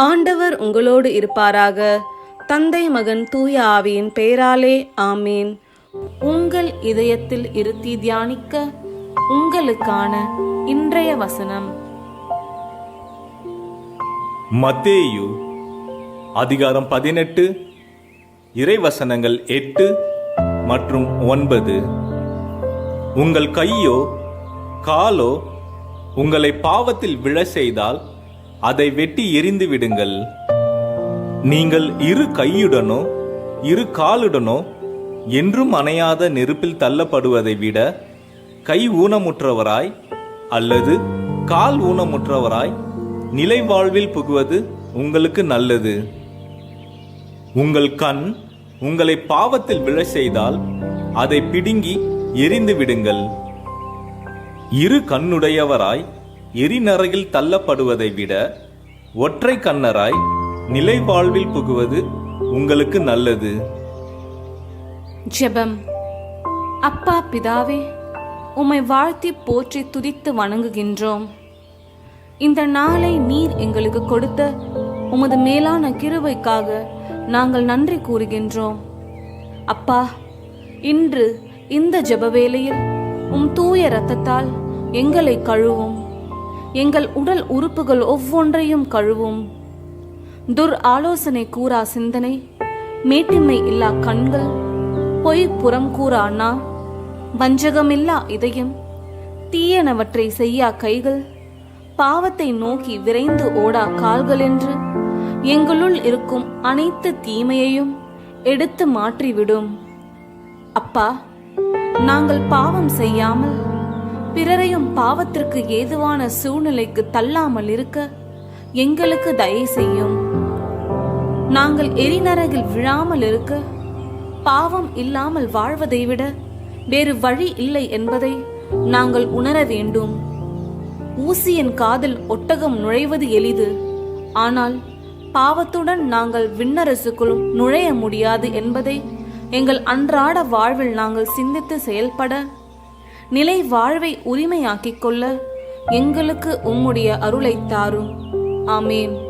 ஆண்டவர் உங்களோடு இருப்பாராக. தந்தை மகன் தூய ஆவியின் பெயராலே ஆமீன். உங்கள் இதயத்தில் இருத்தி தியானிக்க உங்களுக்கான இன்றைய வசனம். மத்தேயு அதிகாரம் பதினெட்டு இறைவசனங்கள் எட்டு மற்றும் ஒன்பது. உங்கள் கையோ காலோ உங்களை பாவத்தில் விழ செய்தால் அதை வெட்டி எரிந்து விடுங்கள். நீங்கள் இரு கையுடனோ இரு காலுடனோ என்றும் அணையாத நெருப்பில் தள்ளப்படுவதை விட கை ஊனமுற்றவராய் அல்லது கால் ஊனமுற்றவராய் நிலை வாழ்வில் புகுவது உங்களுக்கு நல்லது. உங்கள் கண் உங்களை பாவத்தில் விழ செய்தால் அதை பிடுங்கி எரிந்து விடுங்கள். இரு கண்ணுடையவராய் எரிநறையில் தள்ளப்படுவதை விட ஒற்றை கண்ணராய் நிலை வாழ்வில் புகுவது உங்களுக்கு நல்லது. ஜெபம். அப்பா பிதாவே உம்மை வாழ்த்தி போற்றி துதித்து வணங்குகின்றோம். இந்த நாளை நீர் எங்களுக்கு கொடுத்த உமது மேலான கிருவைக்காக நாங்கள் நன்றி கூறுகின்றோம். அப்பா இன்று இந்த ஜெப வேளையில் உம் தூய ரத்தத்தால் எங்களை கழுவும். எங்கள் உடல் உறுப்புகள் ஒவ்வொன்றையும் கழுவும். துர் ஆலோசனை கூறா சிந்தனை மேட்டிமை இல்லா கண்கள் பொய் புறம் கூறா அண்ணா வஞ்சகமில்லா இதயம் தீயனவற்றை செய்யா கைகள் பாவத்தை நோக்கி விரைந்து ஓடா கால்கள் என்று எங்களுள் இருக்கும் அனைத்து தீமையையும் எடுத்து மாற்றிவிடும். அப்பா நாங்கள் பாவம் செய்யாமல் பிறரையும் பாவத்திற்கு ஏதுவான சூழ்நிலைக்கு தள்ளாமல் இருக்க எங்களுக்கு தயை செய்யும். நாங்கள் எரிநரகில் விழாமல் இருக்க பாவம் இல்லாமல் வாழ்வதை விட வேறு வழி இல்லை என்பதை நாங்கள் உணர வேண்டும். ஊசியின் காதில் ஒட்டகம் நுழைவது எளிது. ஆனால் பாவத்துடன் நாங்கள் விண்ணரசுக்குள்ளும் நுழைய முடியாது என்பதை எங்கள் அன்றாட வாழ்வில் நாங்கள் சிந்தித்து செயல்பட நிலை வாழ்வை உரிமையாக்கிக் கொள்ள எங்களுக்கு உம்முடைய அருளைத் தாரும். ஆமேன்.